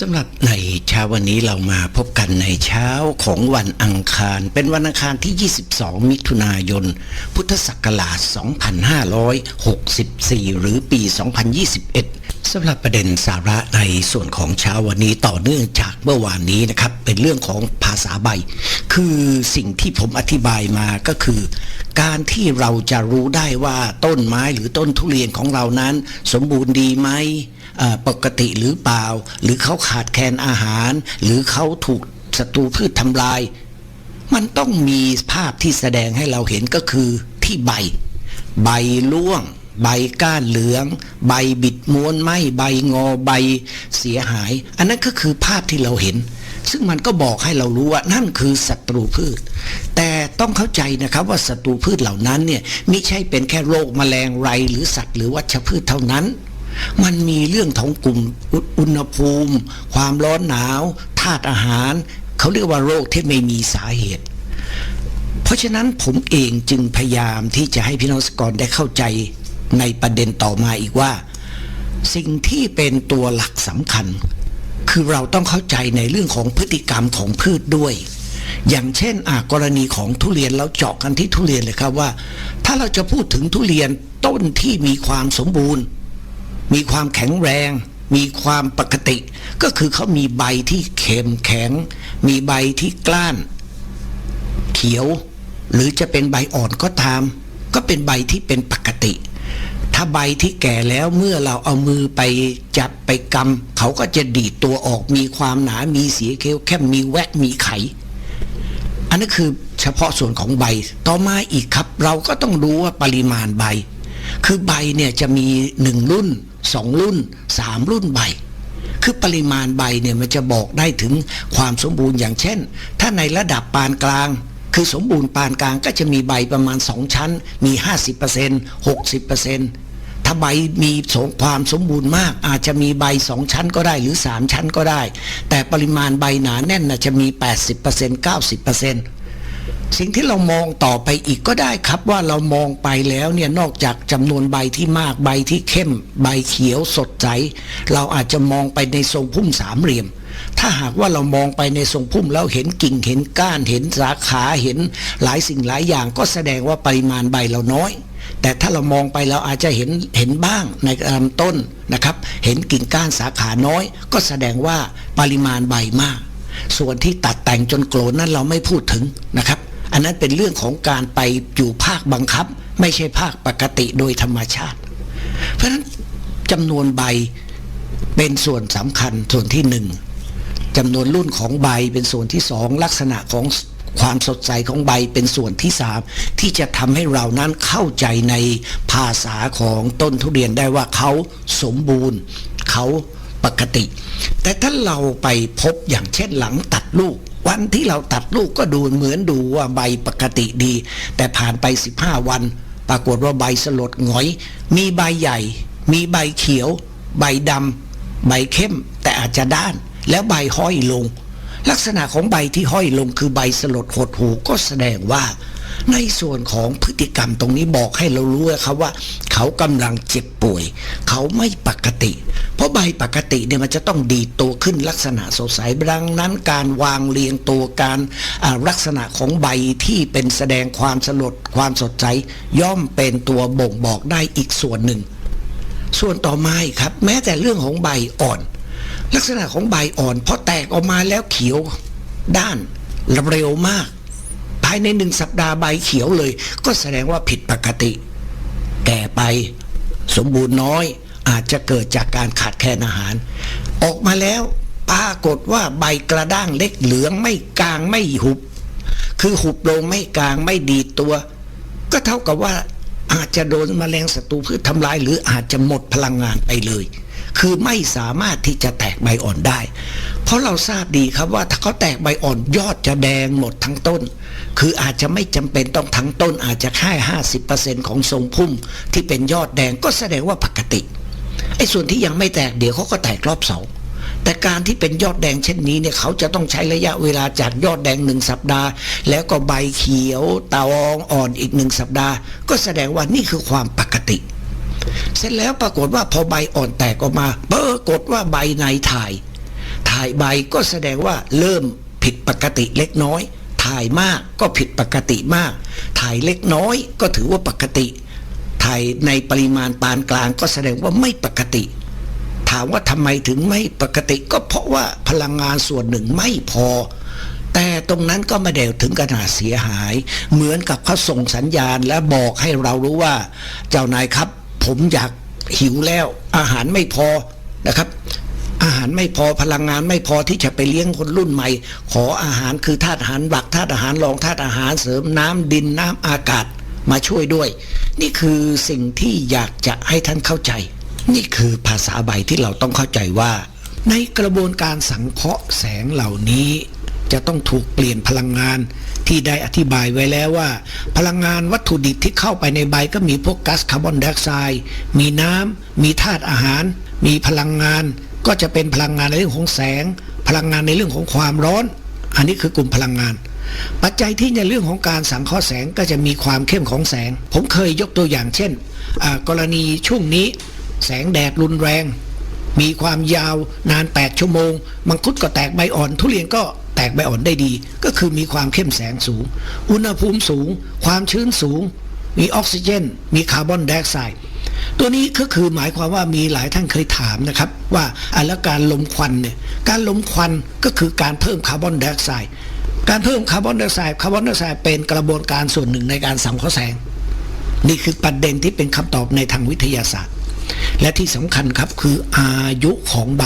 สำหรับในเช้าวันนี้เรามาพบกันในเช้าของวันอังคาร เป็นวันอังคารที่ 22 มิถุนายน พุทธศักราช 2564 หรือปี 2021 สำหรับประเด็นสาระในส่วนของเช้าวันนี้ต่อเนื่องจากเมื่อวานนี้นะครับ เป็นเรื่องของภาษาใบ คือสิ่งที่ผมอธิบายมาก็คือ การที่เราจะรู้ได้ว่าต้นไม้หรือต้นทุเรียนของเรานั้น สมบูรณ์ดีไหม ปกติหรือเปล่า หรือเขาขาดแคลนอาหาร หรือเขาถูกศัตรูพืชทำลาย มันต้องมีภาพที่แสดงให้เราเห็นก็คือที่ใบ ใบร่วง ใบก้านเหลือง ใบบิดม้วนไหมใบงอใบเสียหาย อันนั้นก็คือภาพที่เราเห็น ซึ่งมันก็บอกให้เรารู้ว่านั่นคือศัตรูพืช แต่ต้องเข้าใจนะครับว่าศัตรูพืชเหล่านั้นเนี่ยไม่ใช่เป็นแค่โรคแมลงไรหรือสัตว์หรือวัชพืชเท่านั้น มันมีเรื่องของกลุ่มอุณหภูมิ ความร้อนหนาวธาตุอาหาร เขาเรียกว่าโรคที่ไม่มีสาเหตุ เพราะฉะนั้นผมเองจึงพยายามที่จะให้พี่น้องสกรได้เข้าใจในประเด็นต่อมาอีกว่า สิ่งที่เป็นตัวหลักสำคัญ คือเราต้องเข้าใจในเรื่องของพฤติกรรมของพืชด้วยอย่างเช่นอะกรณีของทุเรียนเราเจาะกันที่ทุเรียนเลยครับว่า ถ้าเราจะพูดถึงทุเรียนต้นที่มีความสมบูรณ์ มีความแข็งแรง มีความปกติ ก็คือเขามีใบที่เข้มแข็ง มีใบที่กล้าน เขียว หรือจะเป็นใบอ่อนก็ตาม ก็เป็นใบที่เป็นปกติ ถ้าใบที่แก่แล้วเมื่อเราเอามือไปจับไปกำเขาก็จะดีดตัวออกมีความหนา มีสีเขียวเข้มมีแวกมีไข อันนั้นคือเฉพาะส่วนของใบ ต่อมาอีกครับ เราก็ต้องรู้ว่าปริมาณใบคือใบเนี่ยจะมีหนึ่งรุ่น สองรุ่นสามรุ่นใบ คือปริมาณใบเนี่ยมันจะบอกได้ถึงความสมบูรณ์อย่างเช่น ถ้าในระดับปานกลาง คือสมบูรณ์ปานกลางก็จะมีใบประมาณ2ชั้น มี 50% 60%ถ้าใบมีสงความสมบูรณ์มาก อาจจะมีใบ2ชั้นก็ได้หรือ3ชั้นก็ได้ แต่ปริมาณใบหนาแน่นน่ะจะมี 80% 90% สิ่งที่เรามองต่อไปอีกก็ได้ครับว่าเรามองไปแล้วเนี่ยนอกจากจำนวนใบที่มากใบที่เข้ม ใบเขียวสดใส เราอาจจะมองไปในทรงพุ่มสามเหลี่ยม ถ้าหากว่าเรามองไปในทรงพุ่มแล้วเห็นกิ่งเห็นก้านเห็นสาขาเห็นหลายสิ่งหลายอย่างก็แสดงว่าปริมาณใบเราน้อย แต่ถ้าเรามองไปเราอาจจะเห็นเห็นบ้างในลำต้นนะครับ เห็นกิ่งก้านสาขาน้อย ก็แสดงว่าปริมาณใบมาก ส่วนที่ตัดแต่งจนโกรนนั้นเราไม่พูดถึงนะครับ อันนั้นเป็นเรื่องของการไปอยู่ภาคบังคับ ไม่ใช่ภาคปกติโดยธรรมชาติ เพราะฉะนั้นจำนวนใบเป็นส่วนสำคัญส่วนที่หนึ่งจำนวนรุ่นของใบเป็นส่วนที่สองลักษณะของความสดใสของใบเป็นส่วนที่สามที่จะทำให้เรานั้นเข้าใจในภาษาของต้นทุเรียนได้ว่าเขาสมบูรณ์เขาปกติ แต่ถ้าเราไปพบอย่างเช่นหลังตัดลูก วันที่เราตัดลูกก็ดูเหมือนดูว่าใบปกติดี แต่ผ่านไป 15 วัน ปรากฏว่าใบสลดหงอย มีใบใหญ่ มีใบเขียว ใบดำใบเข้ม แต่อาจจะด้าน แล้วใบห้อยลง ลักษณะของใบที่ห้อยลงคือใบสลดหดหูก็แสดงว่า ในส่วนของพฤติกรรมตรงนี้บอกให้เรารู้ครับว่า เขากำลังเจ็บป่วย เขาไม่ปกติ เพราะใบปกติเนี่ยมันจะต้องดีตัวขึ้นลักษณะสดใสดังนั้นการวางเรียงตัวการลักษณะของใบที่เป็นแสดงความสลดความสดใสย่อมเป็นตัวบ่งบอกได้อีกส่วนหนึ่ง ส่วนต่อมาครับ แม้แต่เรื่องของใบอ่อน ลักษณะของใบอ่อนพอแตกออกมาแล้วเขียวด้านเร็วมากายในหนึ่งสัปดาห์ใบเขียวเลย ก็แสดงว่าผิดปกติ แก่ไปสมบูรณ์น้อยอาจจะเกิดจากการขาดแคลนอาหาร ออกมาแล้วปรากฏว่าใบกระด้างเล็กเหลืองไม่กลางไม่หุบ คือหุบลงไม่กลางไม่ดีตัว ก็เท่ากับว่าอาจจะโดนแมลงศัตรูพืชทำลาย หรืออาจจะหมดพลังงานไปเลย คือไม่สามารถที่จะแตกใบอ่อนได้ เพราะเราทราบดีครับว่าถ้าเขาแตกใบอ่อนยอดจะแดงหมดทั้งต้น คืออาจจะไม่จำเป็นต้องทั้งต้น อาจจะแค่ห้าสิบเปอร์เซ็นของทรงพุ่มที่เป็นยอดแดงก็แสดงว่าปกติไอ้ส่วนที่ยังไม่แตกเดี๋ยวเขาก็แตกรอบสองแต่การที่เป็นยอดแดงเช่นนี้เนี่ยเขาจะต้องใช้ระยะเวลาจากยอดแดงหนึ่งสัปดาห์ แล้วก็ใบเขียวตาองอ่อนอีกหนึ่งสัปดาห์ ก็แสดงว่านี่คือความปกติ เสร็จแล้วปรากฏว่าพอใบอ่อนแตกออกมาปรากฏว่าใบในถ่าย ถ่ายใบก็แสดงว่าเริ่มผิดปกติเล็กน้อย ถ่ายมากก็ผิดปกติมาก ถ่ายเล็กน้อยก็ถือว่าปกติ ถ่ายในปริมาณปานกลางก็แสดงว่าไม่ปกติ ถามว่าทำไมถึงไม่ปกติ ก็เพราะว่าพลังงานส่วนหนึ่งไม่พอแต่ตรงนั้นก็ไม่ได้ถึงขนาดเสียหาย เหมือนกับเขาส่งสัญญาณและบอกให้เรารู้ว่า เจ้านายครับ ผมอยากหิวแล้ว อาหารไม่พอนะครับ อาหารไม่พอพลังงานไม่พอที่จะไปเลี้ยงคนรุ่นใหม่ ขออาหารคือธาตุอาหารหลักธาตุอาหารรองธาตุอาหารเสริมน้ำดินน้ำอากาศมาช่วยด้วย นี่คือสิ่งที่อยากจะให้ท่านเข้าใจ นี่คือภาษาใบที่เราต้องเข้าใจว่า ในกระบวนการสังเคราะห์แสงเหล่านี้ จะต้องถูกเปลี่ยนพลังงาน ที่ได้อธิบายไว้แล้วว่า พลังงานวัตถุดิบที่เข้าไปในใบก็มีพวกก๊าซคาร์บอนไดออกไซด์มีน้ำมีธาตุอาหาร มีพลังงานก็จะเป็นพลังงานในเรื่องของแสง พลังงานในเรื่องของความร้อน อันนี้คือกลุ่มพลังงาน ปัจจัยที่ในเรื่องของการสังเคราะห์แสงก็จะมีความเข้มของแสง ผมเคยยกตัวอย่างเช่น กรณีช่วงนี้ แสงแดดรุนแรง มีความยาวนาน 8 ชั่วโมง มังคุดก็แตกใบอ่อน ทุเรียนก็ กใบอ่อนได้ดี ก็คือมีความเข้มแสงสูง อุณหภูมิสูง ความชื้นสูง มีออกซิเจน มีคาร์บอนไดออกไซด์ตัวนี้ก็คือหมายความว่ามีหลายท่านเคยถามนะครับ ว่าอะแล้วการลมควันเนี่ยการลมควันก็คือการเพิ่มคาร์บอนไดออกไซด์การเพิ่มคาร์บอนไดออกไซด์คาร์บอนไดออกไซด์เป็นกระบวนการส่วนหนึ่งในการสังเคราะห์แสง นี่คือประเด็นที่เป็นคำตอบในทางวิทยาศาสตร์ และที่สำคัญครับคืออายุของใบ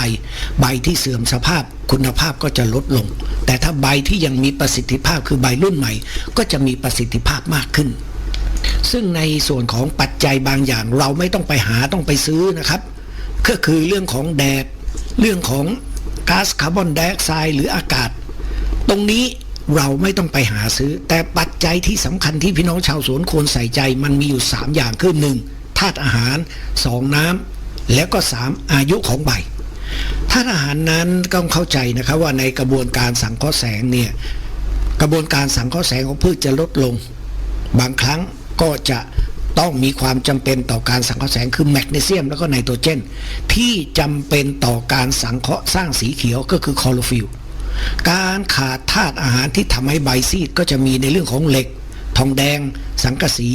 ใบที่เสื่อมสภาพคุณภาพก็จะลดลง แต่ถ้าใบที่ยังมีประสิทธิภาพคือใบรุ่นใหม่ ก็จะมีประสิทธิภาพมากขึ้น ซึ่งในส่วนของปัจจัยบางอย่างเราไม่ต้องไปหาต้องไปซื้อนะครับ ก็คือเรื่องของแดดเรื่องของก๊าซคาร์บอนไดออกไซด์หรืออากาศ ตรงนี้เราไม่ต้องไปหาซื้อ แต่ปัจจัยที่สำคัญที่พี่น้องชาวสวนควรใส่ใจมันมีอยู่ 3 อย่างคือหนึ่ง ธาตุอาหาร 2 น้ำแล้วก็ 3 อายุของใบธาตุอาหารนั้นต้องเข้าใจนะครับว่าในกระบวนการสังเคราะห์แสงเนี่ยกระบวนการสังเคราะห์แสงของพืชจะลดลง บางครั้งก็จะต้องมีความจำเป็นต่อการสังเคราะห์แสงคือแมกนีเซียมแล้วก็ไนโตรเจน ที่จำเป็นต่อการสังเคราะห์สร้างสีเขียวก็คือคลอโรฟิลการขาดธาตุอาหารที่ทำให้ใบซีดก็จะมีในเรื่องของเหล็ก ทองแดง สังกะสี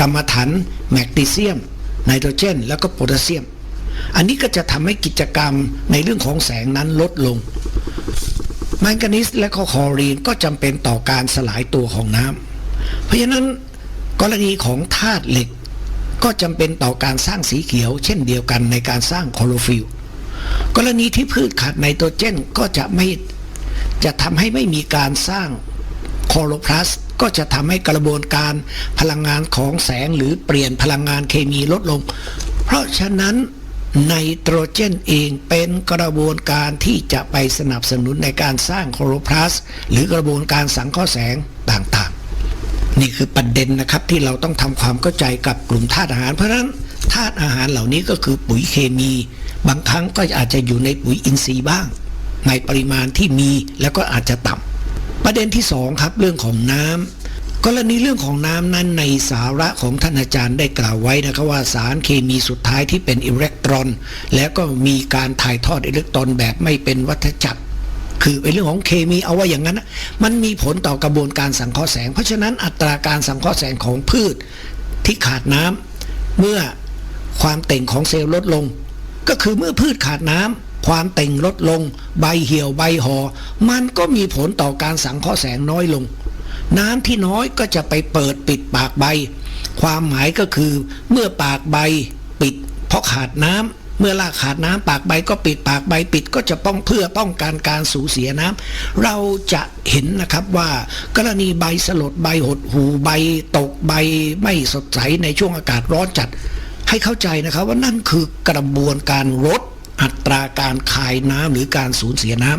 กรรมฐานแมกนีเซียม ไนโตรเจน แล้วก็โพแทสเซียม อันนี้ก็จะทำให้กิจกรรมในเรื่องของแสงนั้นลดลงแมงกานีสและก็คลอรีนก็จำเป็นต่อการสลายตัวของน้ำเพราะฉะนั้นกรณีของธาตุเหล็ก ก็จำเป็นต่อการสร้างสีเขียว เช่นเดียวกันในการสร้างคลอโรฟิลกรณีที่พืชขาดไนโตรเจนก็จะไม่จะทำให้ไม่มีการสร้างโคโลพลัส ก็จะทำให้กระบวนการพลังงานของแสงหรือเปลี่ยนพลังงานเคมีลดลง เพราะฉะนั้นไนโตรเจนเองเป็นกระบวนการที่จะไปสนับสนุนในการสร้างโคโพลัสหรือกระบวนการสังเคราะห์แสงต่างๆ นี่คือประเด็นนะครับที่เราต้องทำความเข้าใจกับกลุ่มธาตุอาหาร เพราะฉะนั้นธาตุอาหารเหล่านี้ก็คือปุ๋ยเคมี บางครั้งก็อาจจะอยู่ในปุ๋ยอินทรีย์บ้าง ในปริมาณที่มีแล้วก็อาจจะต่ำ ประเด็นที่สองครับเรื่องของน้ำกรณีเรื่องของน้ำนั้นในสาระของท่านอาจารย์ได้กล่าวไว้นะครับว่าสารเคมีสุดท้ายที่เป็นอิเล็กตรอน แล้วก็มีการถ่ายทอดอิเล็กตรอนแบบไม่เป็นวัฏจักร คือเป็นเรื่องของเคมีเอาไว้อย่างนั้นนะมันมีผลต่อกระบวนการสังเคราะห์แสง เพราะฉะนั้นอัตราการสังเคราะห์แสงของพืชที่ขาดน้ำเมื่อความเต่งของเซลล์ลดลง ก็คือเมื่อพืชขาดน้ำ ความเต่งลดลง ใบเหี่ยวใบหอ่อมันก็มีผลต่อการสังเคราะห์แสงน้อยลง น้ำที่น้อยก็จะไปเปิดปิดปากใบ ความหมายก็คือ เมื่อปากใบปิด เพราะขาดน้ำเมื่อรากขาดน้ำปากใบก็ปิดปากใบปิดก็จะป้องเพื่อป้องกันการสูญเสียน้ำเราจะเห็นนะครับว่ากรณีใบสลดใบหดหูใบตกใบไม่สดใสในช่วงอากาศร้อนจัด ให้เข้าใจนะครับว่านั่นคือกระบวนการลด อัตราการคายน้ำหรือการสูญเสียน้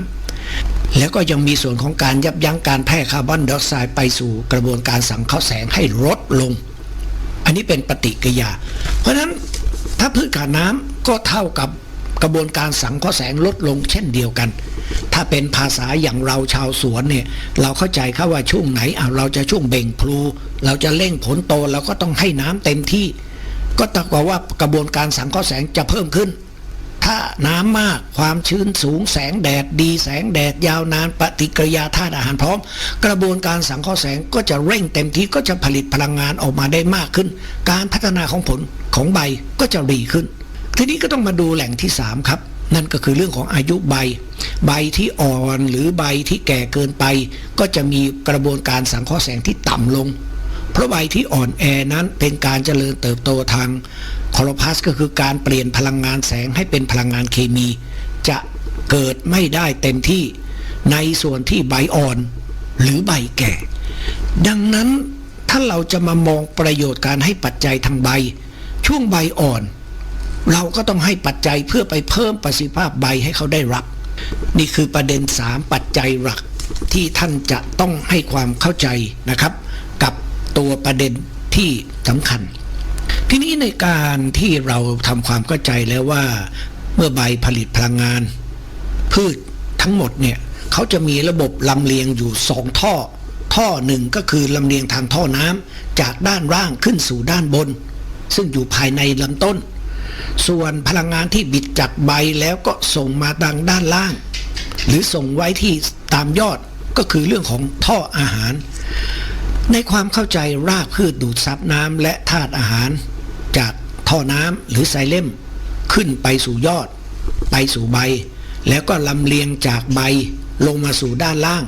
ำแล้วก็ยังมีส่วนของการยับยั้งการแพร่คาร์บอนไดออกไซด์ไปสู่กระบวนการสังเคราะห์แสงให้ลดลง อันนี้เป็นปฏิกิริยา เพราะฉะนั้นถ้าพืชขาดน้ำก็เท่ากับกระบวนการสังเคราะห์แสงลดลงเช่นเดียวกัน ถ้าเป็นภาษาอย่างเราชาวสวนเนี่ยเราเข้าใจครับว่าช่วงไหนอะเราจะช่วงเบ่งพลู เราจะเร่งผลโตเราก็ต้องให้น้ำเต็มที่ ก็ตกว่าว่ากระบวนการสังเคราะห์แสงจะเพิ่มขึ้น ถ้าน้ำมากความชื้นสูงแสงแดดดีแสงแดดยาวนานปฏิกิริยาธาตุอาหารพร้อม กระบวนการสังเคราะห์แสงก็จะเร่งเต็มที่ก็จะผลิตพลังงานออกมาได้มากขึ้น การพัฒนาของผลของใบก็จะดีขึ้น ทีนี้ก็ต้องมาดูแหล่งที่ 3 ครับ นั่นก็คือเรื่องของอายุใบ ใบที่อ่อนหรือใบที่แก่เกินไป ก็จะมีกระบวนการสังเคราะห์แสงที่ต่ำลง เพราะใบที่อ่อนแอนั้นเป็นการเจริญเติบโตทางคลอโรพลาสก็คือการเปลี่ยนพลังงานแสงให้เป็นพลังงานเคมี จะเกิดไม่ได้เต็มที่ในส่วนที่ใบอ่อนหรือใบแก่ ดังนั้นถ้าเราจะมามองประโยชน์การให้ปัจจัยทางใบ ช่วงใบอ่อน เราก็ต้องให้ปัจจัยเพื่อไปเพิ่มประสิทธิภาพใบให้เขาได้รับ นี่คือประเด็น 3 ปัจจัยหลักที่ท่านจะต้องให้ความเข้าใจนะครับ ตัวประเด็นที่สำคัญ ทีนี้ในการที่เราทำความเข้าใจแล้วว่าเมื่อใบผลิตพลังงาน พืชทั้งหมดเนี่ยเขาจะมีระบบลำเลียงอยู่สองท่อ ท่อหนึ่งก็คือลำเลียงทางท่อน้ำจากด้านล่างขึ้นสู่ด้านบน ซึ่งอยู่ภายในลำต้น ส่วนพลังงานที่บิดจากใบแล้วก็ส่งมาดังด้านล่าง หรือส่งไว้ที่ตามยอดก็คือเรื่องของท่ออาหาร ในความเข้าใจรากพืชดูดซับน้ำและธาตุอาหาร จากท่อน้ำหรือไซเลมขึ้นไปสู่ยอด ไปสู่ใบ แล้วก็ลำเลียงจากใบลงมาสู่ด้านล่าง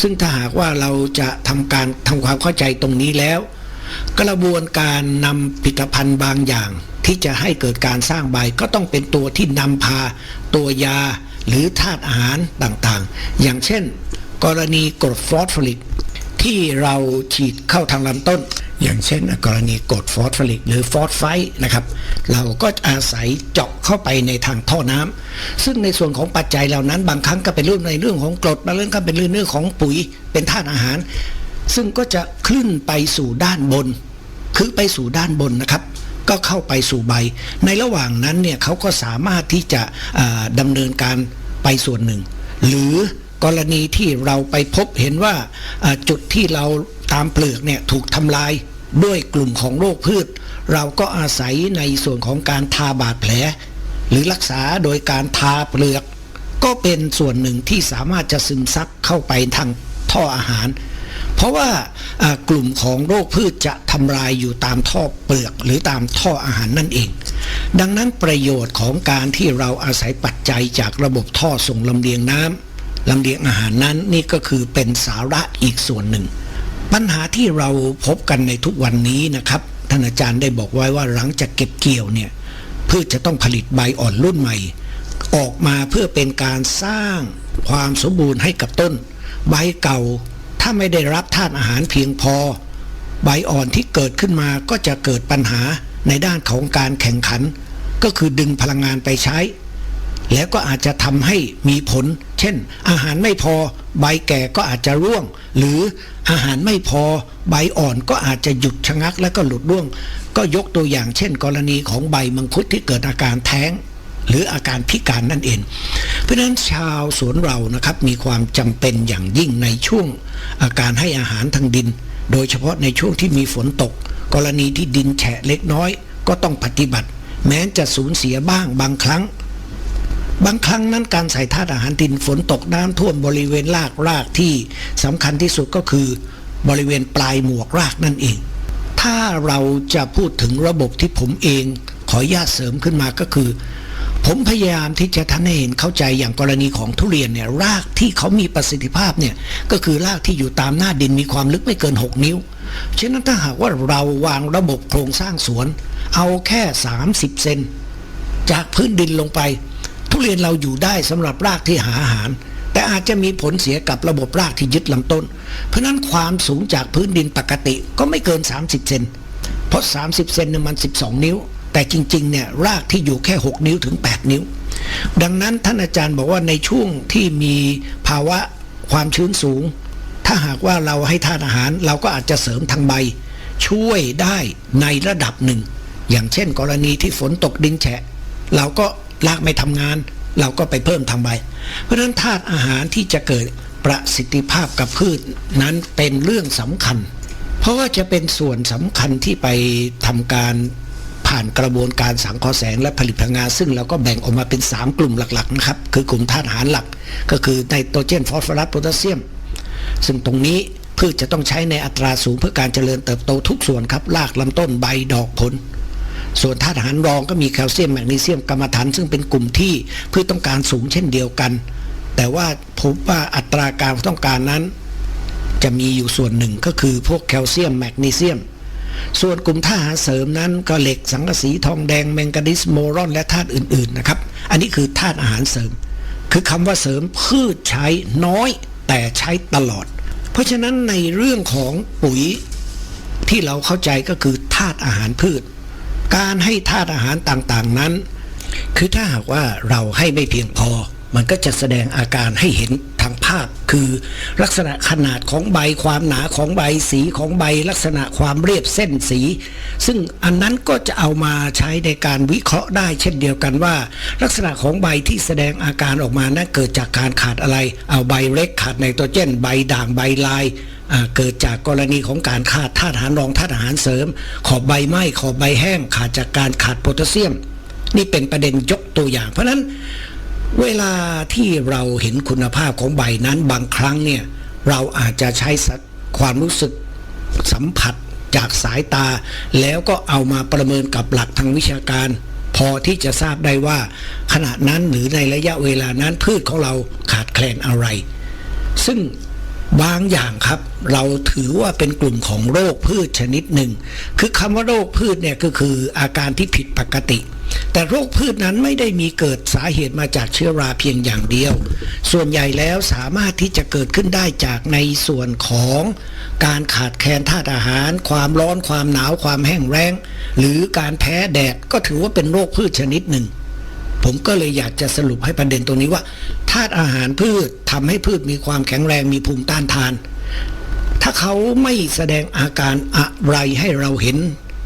ซึ่งถ้าหากว่าเราจะทำการทำความเข้าใจตรงนี้แล้ว กระบวนการนำผลิตภัณฑ์บางอย่าง ที่จะให้เกิดการสร้างใบก็ต้องเป็นตัวที่นำพา ตัวยาหรือธาตุอาหารต่างๆ อย่างเช่น กรณีกรดฟอสฟอริก ที่เราฉีดเข้าทางลำต้น อย่างเช่นกรณีกรดฟอสฟอริกหรือฟอสไฟต์นะครับ เราก็อาศัยเจาะเข้าไปในทางท่อน้ำซึ่งในส่วนของปัจจัยเหล่านั้น บางครั้งก็เป็นเรื่องในเรื่องของกรดบางเรื่องก็เป็นเรื่องของปุ๋ยเป็นธาตุอาหาร ซึ่งก็จะขึ้นไปสู่ด้านบน คือไปสู่ด้านบนนะครับก็เข้าไปสู่ใบ ในระหว่างนั้นเนี่ยเขาก็สามารถที่จะอ่าดำเนินการไปส่วนหนึ่ง หรือ กรณีที่เราไปพบเห็นว่าจุดที่เราตามเปลือกเนี่ยถูกทำลายด้วยกลุ่มของโรคพืช เราก็อาศัยในส่วนของการทาบาดแผล หรือรักษาโดยการทาเปลือก ก็เป็นส่วนหนึ่งที่สามารถจะซึมซับเข้าไปทางท่ออาหาร เพราะว่ากลุ่มของโรคพืชจะทำลายอยู่ตามท่อเปลือกหรือตามท่ออาหารนั่นเอง ดังนั้นประโยชน์ของการที่เราอาศัยปัจจัยจากระบบท่อส่งลำเลียงน้ำ ลำเลียงอาหารนั้นนี่ก็คือเป็นสาระอีกส่วนหนึ่ง ปัญหาที่เราพบกันในทุกวันนี้นะครับท่านอาจารย์ได้บอกไว้ว่าหลังจากเก็บเกี่ยวเนี่ยพืชจะต้องผลิตใบอ่อนรุ่นใหม่ ออกมาเพื่อเป็นการสร้างความสมบูรณ์ให้กับต้น ใบเก่าถ้าไม่ได้รับธาตุอาหารเพียงพอ ใบอ่อนที่เกิดขึ้นมาก็จะเกิดปัญหาในด้านของการแข่งขัน ก็คือดึงพลังงานไปใช้ แล้วก็อาจจะทำให้มีผล เช่น อาหารไม่พอใบแก่ก็อาจจะร่วง หรืออาหารไม่พอใบอ่อนก็อาจจะหยุดชะงัก และก็หลุดร่วง ก็ยกตัวอย่างเช่น กรณีของใบมังคุดที่เกิดอาการแท้ง หรืออาการพิการนั่นเอง เพราะฉะนั้นชาวสวนเรานะครับมีความจำเป็นอย่างยิ่งในช่วง อาการให้อาหารทางดิน โดยเฉพาะในช่วงที่มีฝนตก กรณีที่ดินแฉะเล็กน้อย ก็ต้องปฏิบัติ แม้จะสูญเสียบ้างบางครั้ง บางครั้งนั้นการใส่ธาตุอาหารดินฝนตกน้ำท่วมบริเวณรากรากที่สำคัญที่สุดก็คือบริเวณปลายหมวกรากนั่นเอง ถ้าเราจะพูดถึงระบบที่ผมเองขอญาตเสริมขึ้นมาก็คือ ผมพยายามที่จะท่านให้เห็นเข้าใจอย่างกรณีของทุเรียนเนี่ยรากที่เขามีประสิทธิภาพเนี่ยก็คือรากที่อยู่ตามหน้าดินมีความลึกไม่เกิน 6 นิ้ว ฉะนั้นถ้าหากว่าเราวางระบบโครงสร้างสวน เอาแค่ 30 เซนจากพื้นดินลงไป ทุเรียนเราอยู่ได้สำหรับรากที่หาอาหาร แต่อาจจะมีผลเสียกับระบบรากที่ยึดลำต้น เพราะฉะนั้นความสูงจากพื้นดินปกติก็ไม่เกิน 30 เซนเพราะ 30 เซนเนี่ยมัน 12 นิ้ว แต่จริงๆเนี่ยรากที่อยู่แค่ 6 นิ้วถึง 8 นิ้ว ดังนั้นท่านอาจารย์บอกว่าในช่วงที่มีภาวะความชื้นสูง ถ้าหากว่าเราให้ทานอาหารเราก็อาจจะเสริมทางใบ ช่วยได้ในระดับหนึ่ง อย่างเช่น กรณีที่ฝนตกดินแฉะ เราก็ รากไม่ทำงาน เราก็ไปเพิ่มทางใบ เพราะฉะนั้นธาตุอาหารที่จะเกิดประสิทธิภาพกับพืชนั้นเป็นเรื่องสำคัญ เพราะว่าจะเป็นส่วนสำคัญที่ไปทำการผ่านกระบวนการสังเคราะห์แสงและผลิตพลังงาน ซึ่งเราก็แบ่งออกมาเป็น 3 กลุ่มหลักๆนะครับ คือกลุ่มธาตุอาหารหลัก ก็คือไนโตรเจนฟอสฟอรัสโพแทสเซียม ซึ่งตรงนี้พืชจะต้องใช้ในอัตราสูงเพื่อการเจริญเติบโตทุกส่วนครับรากลำต้นใบดอกผล ส่วนธาตุอาหารรองก็มีแคลเซียมแมกนีเซียมกรรมฐานซึ่งเป็นกลุ่มที่พืชต้องการสูงเช่นเดียวกัน แต่ว่าพบว่าอัตราการต้องการนั้น จะมีอยู่ส่วนหนึ่งก็คือพวกแคลเซียมแมกนีเซียม ส่วนกลุ่มธาตุอาหารเสริมนั้นก็เหล็กสังกะสีทองแดงแมงกานิสโมรอนและธาตุอื่นๆนะครับ อันนี้คือธาตุอาหารเสริม คือคำว่าเสริมพืชใช้น้อยแต่ใช้ตลอด เพราะฉะนั้นในเรื่องของปุ๋ยที่เราเข้าใจก็คือธาตุอาหารพืช การให้ธาตุอาหารต่างๆนั้น คือถ้าหากว่าเราให้ไม่เพียงพอ มันก็จะแสดงอาการให้เห็นทางภาพ คือลักษณะขนาดของใบความหนาของใบสีของใบลักษณะความเรียบเส้นสี ซึ่งอันนั้นก็จะเอามาใช้ในการวิเคราะห์ได้เช่นเดียวกันว่า ลักษณะของใบที่แสดงอาการออกมานั้นเกิดจากการขาดอะไร เอาใบเล็กขาดไนโตรเจนใบด่างใบลายเกิดจากกรณีของการขาดธาตุอาหารรองธาตุอาหารเสริม ขอบใบไหม้ขอบใบแห้งขาดจากการขาดโพแทสเซียม นี่เป็นประเด็นยกตัวอย่าง เพราะฉะนั้น เวลาที่เราเห็นคุณภาพของใบนั้นบางครั้งเนี่ยเราอาจจะใช้สัความรู้สึกสัมผัสจากสายตา แล้วก็เอามาประเมินกับหลักทางวิชาการ พอที่จะทราบได้ว่า ขณะนั้นหรือในระยะเวลานั้นพืชของเราขาดแคลนอะไร ซึ่ง บางอย่างครับ เราถือว่าเป็นกลุ่มของโรคพืชชนิดหนึ่ง คือคำว่าโรคพืชเนี่ยก็คืออาการที่ผิดปกติ แต่โรคพืชนั้นไม่ได้มีเกิดสาเหตุมาจากเชื้อราเพียงอย่างเดียว ส่วนใหญ่แล้วสามารถที่จะเกิดขึ้นได้จากในส่วนของการขาดแคลนธาตุอาหาร ความร้อนความหนาวความแห้งแล้งหรือการแพ้แดดก็ถือว่าเป็นโรคพืชชนิดหนึ่ง ผมก็เลยอยากจะสรุปให้ประเด็นตรงนี้ว่าธาตุอาหารพืชทำให้พืชมีความแข็งแรงมีภูมิต้านทาน ถ้าเขาไม่แสดงอาการอะไรให้เราเห็น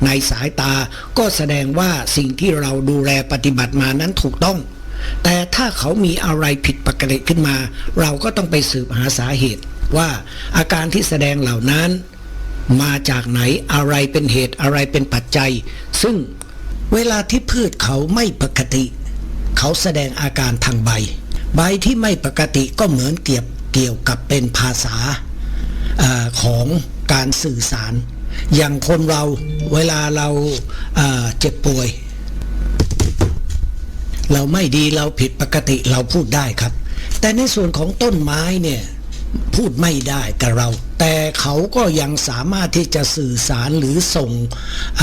ในสายตาก็แสดงว่าสิ่งที่เราดูแลปฏิบัติมานั้นถูกต้อง แต่ถ้าเขามีอะไรผิดปกติขึ้นมา เราก็ต้องไปสืบหาสาเหตุว่าอาการที่แสดงเหล่านั้นมาจากไหนอะไรเป็นเหตุอะไรเป็นปัจจัย ซึ่งเวลาที่พืชเขาไม่ปกติ เขาแสดงอาการทางใบ ใบที่ไม่ปกติก็เหมือนเกี่ยวเกี่ยวกับเป็นภาษาอของการสื่อสาร อย่างคนเราเวลาเราเจ็บป่วย เราไม่ดีเราผิดปกติเราพูดได้ครับ แต่ในส่วนของต้นไม้เนี่ยพูดไม่ได้กับเรา แต่เขาก็ยังสามารถที่จะสื่อสารหรือส่งอ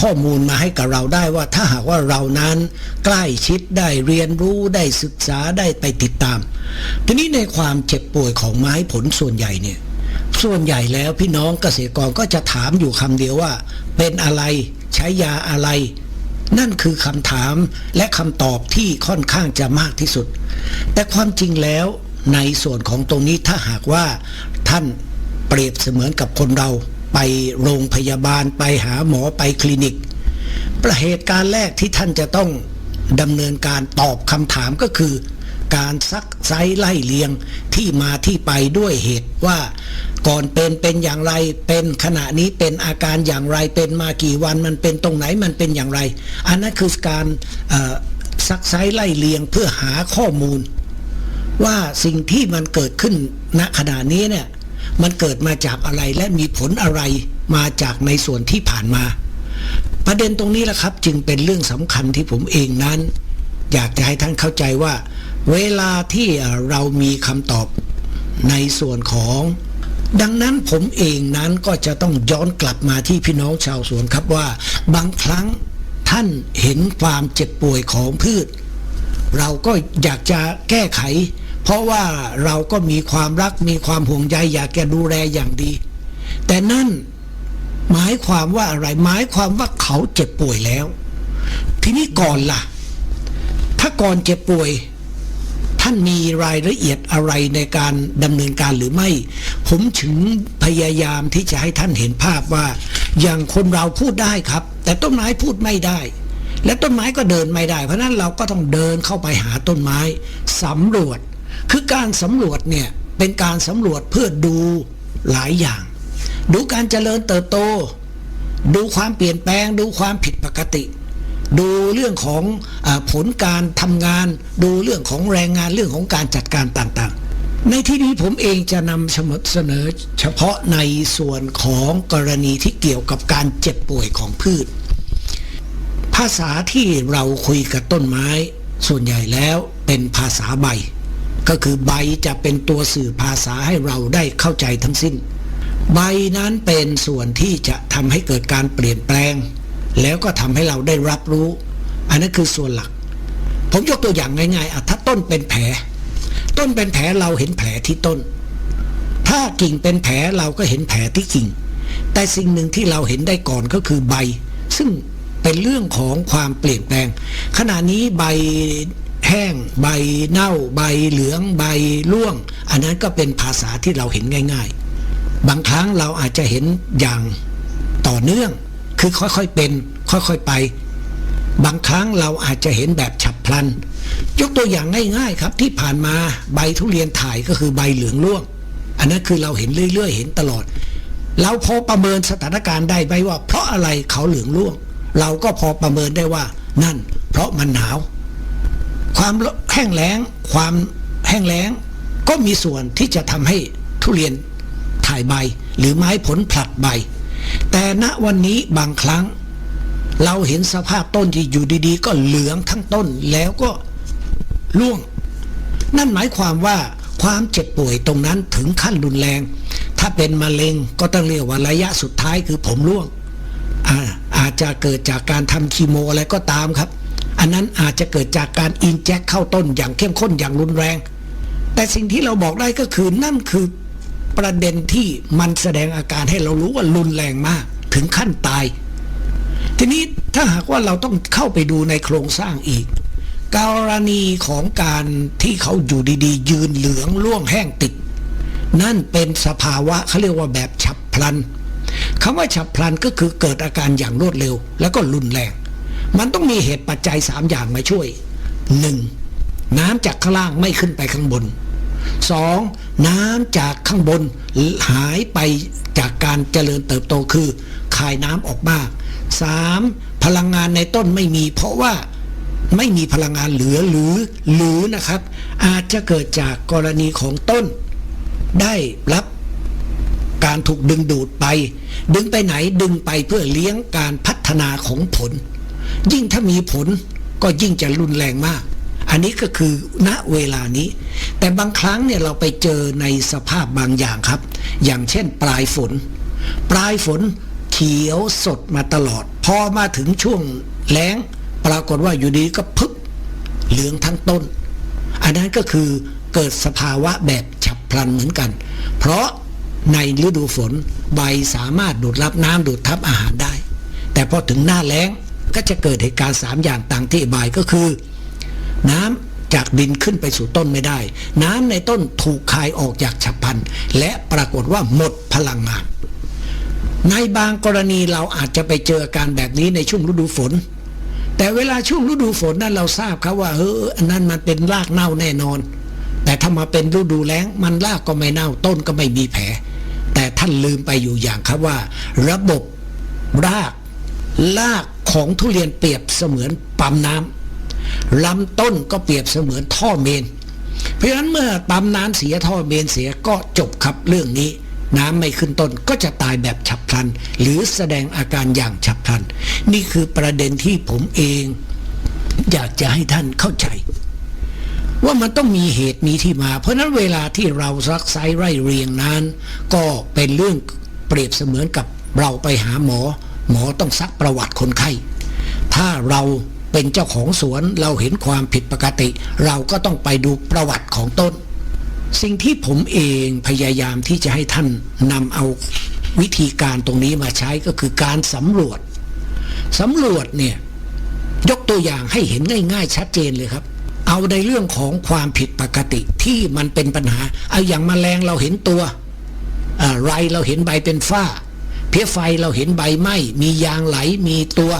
ข้อมูลมาให้กับเราได้ว่าถ้าหากว่าเรานั้นใกล้ชิดได้เรียนรู้ได้ศึกษาได้ไปติดตาม ทีนี้ในความเจ็บป่วยของไม้ผลส่วนใหญ่เนี่ยส่วนใหญ่แล้วพี่น้องเกษตรกรก็จะถามอยู่คำเดียวว่า เป็นอะไรใช้ยาอะไร นั่นคือคำถามและคำตอบที่ค่อนข้างจะมากที่สุด แต่ความจริงแล้วในส่วนของตรงนี้ถ้าหากว่าท่านเปรียบเสมือนกับคนเรา ไปโรงพยาบาลไปหาหมอไปคลินิก ประเหตุการณ์แรกที่ท่านจะต้องดำเนินการตอบคำถามก็คือ การซักไซไล่เลียงที่มาที่ไปด้วยเหตุว่า ก่อนเป็นเป็นอย่างไรเป็นขณะนี้เป็นอาการอย่างไรเป็นมากี่วันมันเป็นตรงไหนมันเป็นอย่างไร อันนั้นคือการซักไซไล่เลียงเพื่อหาข้อมูล ว่าสิ่งที่มันเกิดขึ้นณขณะนี้เนี่ย มันเกิดมาจากอะไรและมีผลอะไรมาจากในส่วนที่ผ่านมา ประเด็นตรงนี้แหละครับ จึงเป็นเรื่องสำคัญที่ผมเองนั้น อยากจะให้ท่านเข้าใจว่า เวลาที่เรามีคำตอบในส่วนของ ดังนั้นผมเองนั้นก็จะต้องย้อนกลับมาที่พี่น้องชาวสวนครับว่า บางครั้งท่านเห็นความเจ็บป่วยของพืช เราก็อยากจะแก้ไข เพราะว่าเราก็มีความรักมีความห่วงใยอยากจะดูแลอย่างดี แต่นั่นหมายความว่าอะไรหมายความว่าเขาเจ็บป่วยแล้ว ทีนี้ก่อนล่ะ ถ้าก่อนเจ็บป่วย ท่านมีรายละเอียดอะไรในการดำเนินการหรือไม่ ผมถึงพยายามที่จะให้ท่านเห็นภาพว่า อย่างคนเราพูดได้ครับ แต่ต้นไม้พูดไม่ได้ และต้นไม้ก็เดินไม่ได้ เพราะนั้นเราก็ต้องเดินเข้าไปหาต้นไม้สำรวจ คือการสำรวจเนี่ยเป็นการสำรวจเพื่อดูหลายอย่าง ดูการเจริญเติบโต ดูความเปลี่ยนแปลง ดูความผิดปกติ ดูเรื่องของอผลการทำงาน ดูเรื่องของแรงงานเรื่องของการจัดการต่างๆ ในที่นี้ผมเองจะนำเสนอเฉพาะในส่วนของกรณีที่เกี่ยวกับการเจ็บป่วยของพืช ภาษาที่เราคุยกับต้นไม้ ส่วนใหญ่แล้วเป็นภาษาใบ ก็คือใบจะเป็นตัวสื่อภาษาให้เราได้เข้าใจทั้งสิ้น ใบนั้นเป็นส่วนที่จะทำให้เกิดการเปลี่ยนแปลง แล้วก็ทำให้เราได้รับรู้ อันนั้นคือส่วนหลัก ผมยกตัวอย่างง่ายๆอะถ้าต้นเป็นแผล ต้นเป็นแผลเราเห็นแผลที่ต้น ถ้ากิ่งเป็นแผลเราก็เห็นแผลที่กิ่ง แต่สิ่งหนึ่งที่เราเห็นได้ก่อนก็คือใบ ซึ่งเป็นเรื่องของความเปลี่ยนแปลง ขณะนี้ใบ แห้ง ใบเน่า ใบเหลืองใบร่วง อันนั้นก็เป็นภาษาที่เราเห็นง่าย ๆ บางครั้งเราอาจจะเห็นอย่างต่อเนื่อง คือค่อยๆเป็น ค่อยๆไป บางครั้งเราอาจจะเห็นแบบฉับพลัน ยกตัวอย่างง่ายๆครับ ที่ผ่านมาใบทุเรียนถ่ายก็คือใบเหลืองร่วง อันนั้นคือเราเห็นเรื่อยๆ เห็นตลอดเราพอประเมินสถานการณ์ได้ไหมว่า เพราะอะไรเขาเหลืองร่วง เราก็พอประเมินได้ว่า นั่น เพราะมันหนาว ความแห้งแล้ง ความแห้งแล้ง ก็มีส่วนที่จะทำให้ทุเรียนถ่ายใบหรือไม้ผลผลัดใบ แต่ณวันนี้บางครั้ง เราเห็นสภาพต้นที่อยู่ดีๆ ก็เหลืองทั้งต้นแล้วก็ร่วง นั่นหมายความว่าความเจ็บป่วยตรงนั้นถึงขั้นรุนแรง ถ้าเป็นมะเร็งก็ต้องเรียกว่าระยะสุดท้ายคือผมร่วงอาอาจจะเกิดจากการทำคีโมอะไรก็ตามครับ อันนั้นอาจจะเกิดจากการอินแจคเข้าต้นอย่างเข้มข้นอย่างรุนแรง แต่สิ่งที่เราบอกได้ก็คือนั่นคือประเด็นที่มันแสดงอาการให้เรารู้ว่ารุนแรงมาก ถึงขั้นตาย ทีนี้ถ้าหากว่าเราต้องเข้าไปดูในโครงสร้างอีกกรณีของการที่เขาอยู่ดีๆ ยืนเหลืองร่วงแห้งติด นั่นเป็นสภาวะเขาเรียกว่าแบบฉับพลันคำว่าฉับพลันก็คือเกิดอาการอย่างรวดเร็ว แล้วก็รุนแรง มันต้องมีเหตุปัจจัยสามอย่างมาช่วย 1. น้ำจากข้างล่างไม่ขึ้นไปข้างบน 2. น้ำจากข้างบนหายไปจากการเจริญเติบโตคือคายน้ำออกมาก 3. พลังงานในต้นไม่มี เพราะว่าไม่มีพลังงานเหลือหรือหรือนะครับ อาจจะเกิดจากกรณีของต้น ได้รับการถูกดึงดูดไป ดึงไปไหนดึงไปเพื่อเลี้ยงการพัฒนาของผล ยิ่งถ้ามีผลก็ยิ่งจะรุนแรงมาก อันนี้ก็คือณเวลานี้ แต่บางครั้งเนี่ยเราไปเจอในสภาพบางอย่างครับ อย่างเช่นปลายฝน ปลายฝนเขียวสดมาตลอด พอมาถึงช่วงแล้ง ปรากฏว่าอยู่ดีก็พึบเหลืองทั้งต้น อันนั้นก็คือเกิดสภาวะแบบฉับพลันเหมือนกัน เพราะในฤดูฝนใบสามารถดูดรับน้ำดูดทับอาหารได้ แต่พอถึงหน้าแล้ง ก็จะเกิดเหตุการณ์สามอย่างต่างที่บายก็คือ น้ำจากดินขึ้นไปสู่ต้นไม่ได้ น้ำในต้นถูกคายออกจากฉับพลัน และปรากฏว่าหมดพลังงาน ในบางกรณีเราอาจจะไปเจออาการแบบนี้ในช่วงฤดูฝน แต่เวลาช่วงฤดูฝนนั้นเราทราบครับว่าเอออันนั้นมันเป็นรากเน่าแน่นอน แต่ถ้ามาเป็นฤดูแล้งมันรากก็ไม่เน่าต้นก็ไม่มีแผลแต่ท่านลืมไปอยู่อย่างครับว่า ระบบราก รากของทุเรียนเปรียบเสมือนปั๊มน้ำลำต้นก็เปรียบเสมือนท่อเมน เพราะฉะนั้นเมื่อปั๊มน้ำเสียท่อเมนเสียก็จบครับเรื่องนี้ น้ำไม่ขึ้นต้นก็จะตายแบบฉับพลัน หรือแสดงอาการอย่างฉับพลัน นี่คือประเด็นที่ผมเอง อยากจะให้ท่านเข้าใจ ว่ามันต้องมีเหตุมีที่มา เพราะฉะนั้นเวลาที่เราซักไซไร่เรียงนั้น ก็เป็นเรื่องเปรียบเสมือนกับเราไปหาหมอ หมอต้องซักประวัติคนไข้ ถ้าเราเป็นเจ้าของสวนเราเห็นความผิดปกติ เราก็ต้องไปดูประวัติของต้น สิ่งที่ผมเองพยายามที่จะให้ท่านนำเอาวิธีการตรงนี้มาใช้ก็คือการสำรวจสำรวจเนี่ยยกตัวอย่างให้เห็นง่าย ๆ ชัดเจนเลยครับ เอาในเรื่องของความผิดปกติที่มันเป็นปัญหาเอาอย่างแมลงเราเห็นตัวอ่าไรเราเห็นใบเป็นฝ้า เพี้ยไฟเราเห็นใบไหม้มียางไหลมีตัว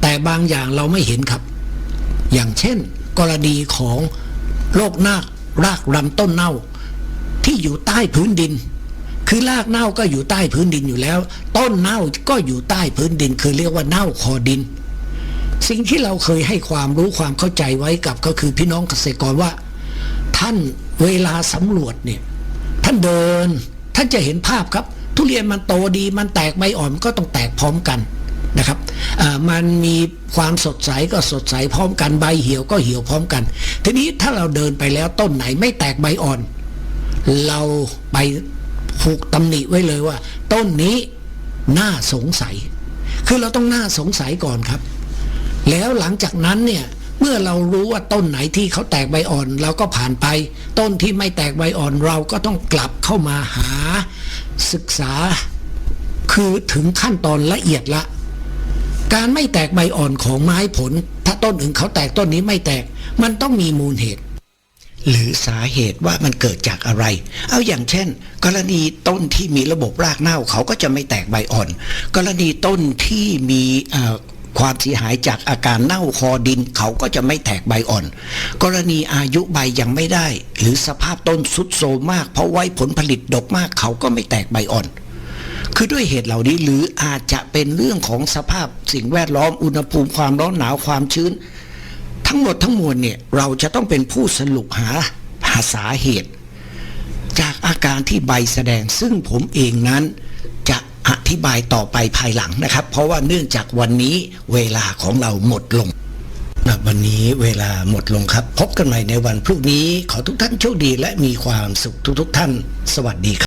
แต่บางอย่างเราไม่เห็นครับ อย่างเช่น กรณีของโรคนาครากรำต้นเน่า ที่อยู่ใต้พื้นดิน คือรากเน่าก็อยู่ใต้พื้นดินอยู่แล้ว ต้นเน่าก็อยู่ใต้พื้นดิน คือเรียกว่าเน่าคอดิน สิ่งที่เราเคยให้ความรู้ความเข้าใจไว้กับก็คือพี่น้องเกษตรกรว่า ท่านเวลาสำรวจเนี่ยท่านเดินท่านจะเห็นภาพครับ ทุเรียนมันโตดีมันแตกใบอ่อนก็ต้องแตกพร้อมกันนะครับมันมีความสดใสก็สดใสพร้อมกันใบเหี่ยวก็เหี่ยวพร้อมกัน ทีนี้ถ้าเราเดินไปแล้วต้นไหนไม่แตกใบอ่อน เราไปผูกตำหนิไว้เลยว่า ต้นนี้น่าสงสัย คือเราต้องน่าสงสัยก่อนครับ แล้วหลังจากนั้นเนี่ย มื่อเรารู้ว่าต้นไหนที่เขาแตกใบอ่อนเราก็ผ่านไป ต้นที่ไม่แตกใบอ่อนเราก็ต้องกลับเข้ามาหาศึกษา คือถึงขั้นตอนละเอียดละ การไม่แตกใบอ่อนของไม้ผล ถ้าต้นอื่นเขาแตกต้นนี้ไม่แตกมันต้องมีมูลเหตุ หรือสาเหตุว่ามันเกิดจากอะไร เอาอย่างเช่น กรณีต้นที่มีระบบรากเน่าเขาก็จะไม่แตกใบอ่อน กรณีต้นที่มีเอ่อ ความเสียหายจากอาการเน่าคอดินเขาก็จะไม่แตกใบอ่อน กรณีอายุใบยังไม่ได้ หรือสภาพต้นสุดโทรมมาก เพราะไว้ผลผลิตดกมากเขาก็ไม่แตกใบอ่อน คือด้วยเหตุเหล่านี้หรืออาจจะเป็นเรื่องของสภาพสิ่งแวดล้อมอุณหภูมิความร้อนหนาวความชื้น ทั้งหมดทั้งมวลเนี่ยเราจะต้องเป็นผู้สรุปหาหาสาเหตุ จากอาการที่ใบแสดงซึ่งผมเองนั้น ธิบายต่อไปภายหลังนะครับ เพราะว่าเนื่องจากวันนี้เวลาของเราหมดลงวันนี้เวลาหมดลงครับ พบกันใหม่ในวันพรุ่งนี้ขอทุกท่านโชคดีและมีความสุขทุกๆท่าน สวัสดีครับ